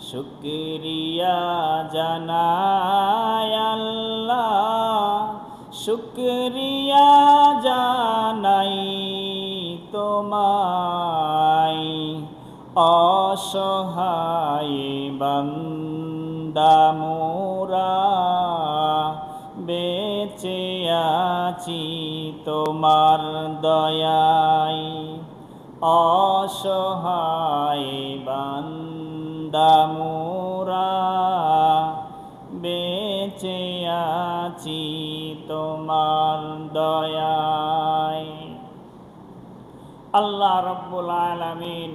শুক্রিয়া জানাই আল্লাহ। শুক্রিয়া জানাই তোমায় অসহায় বান্দা মোরা। বেঁচে আছি তোমার দয়ায়। অসহায় বান্দা মোরা বেঁচে আছি তোমার দয়ায়। আল্লাহ রব্বুল আলামিন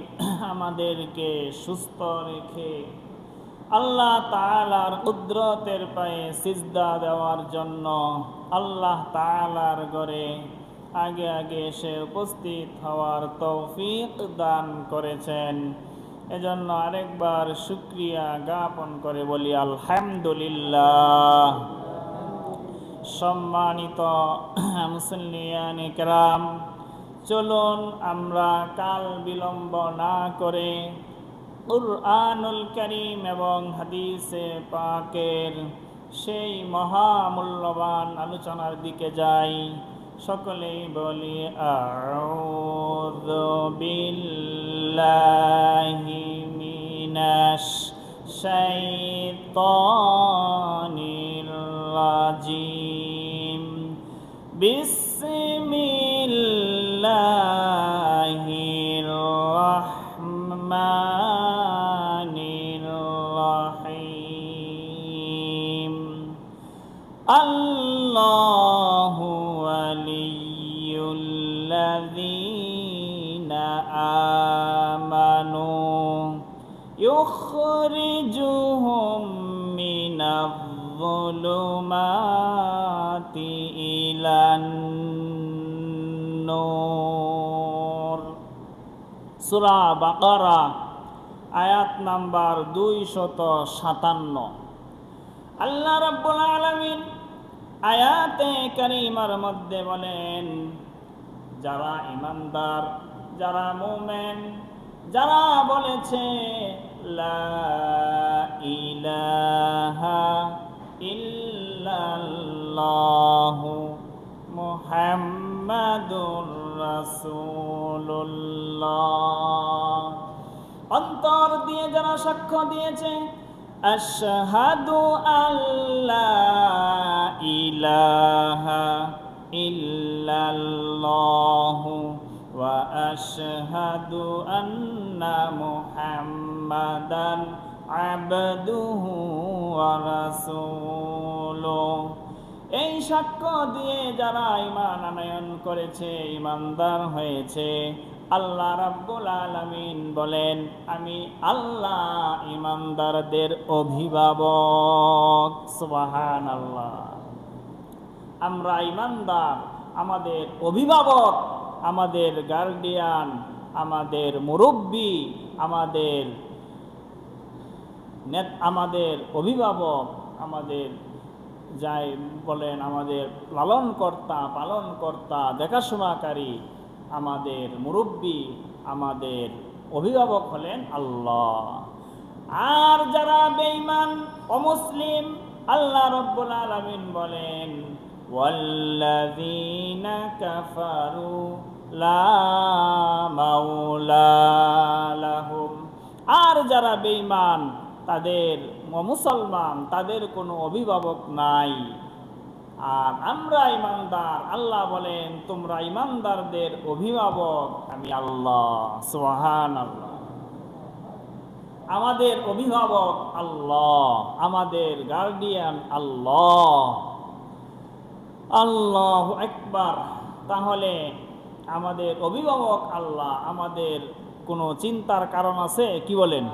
আমাদেরকে সুস্থ রেখে আল্লাহ তালার কুদরতের পায়ে সিজদা দেওয়ার জন্য আল্লাহ তালার ঘরে আগে আগে এসে উপস্থিত হওয়ার তৌফিক দান করেছেন। এজন্য আরেকবার শুক্রিয়া জ্ঞাপন করে বলি, আলহামদুলিল্লাহ। সম্মানিত মুসলিয়ান কেরাম, চলুন আমরা কাল বিলম্ব না করে কুরআনুল করিম এবং হাদিসে পাকের সেই মহামূল্যবান আলোচনার দিকে যাই। সকলেই বলি রাজিম। বিসমিল্লাহির রহমানির রহিম। আল্লাহু إلى النور সুরা বাকারা আয়াত নাম্বার দুই শত সাতান্ন আল্লাহ রাব্বুল আলামিন আয়াতে কারিমার মধ্যে বলেন যারা ইমানদার যারা মুমেন যারা বলেছে লা রাসূলুল্লাহ। অন্তর দিয়ে যারা সাক্ষ্য দিয়েছে, আশহাদু আল্লাহ ইলাহা ইল্লাল্লাহু ওয়া আশহাদু আন্না মুহাম্মাদান আবদুহু ওয়া রাসূলুহু। এই সাক্ষ্য দিয়ে যারা ইমান আনয়ন করেছে ইমানদার হয়েছে, আল্লাহ রাব্বুল আলামিন বলেন, আমি আল্লাহ ইমানদারদের অভিভাবক। সুবাহান আল্লাহ আমরা ইমানদার আমাদের অভিভাবক, আমাদের গার্ডিয়ান, আমাদের মুরব্বী, আমাদের আমাদের অভিভাবক, আমাদের যাই বলেন আমাদের লালনকর্তা পালনকর্তা দেখাশোনাকারী আমাদের মুরব্বী আমাদের অভিভাবক হলেন আল্লাহ আর যারা বেঈমান অমুসলিম আল্লাহ রব্বুল আলামিন বলেন والذين كفروا لا مولى لهم আর যারা বেঈমান তাদের মুসলমান তাদের কোনো অভিভাবক নাই। আর আমরা ইমানদার, আল্লাহ বলেন, তোমরা ইমানদারদের অভিভাবক, আমি আল্লাহ সোহান আল্লাহ আমাদের অভিভাবক আল্লাহ, আমাদের গার্ডিয়ান আল্লাহ। আল্লাহ একবার তাহলে আমাদের অভিভাবক আল্লাহ, আমাদের কোনো চিন্তার কারণ আছে? কি বলেন?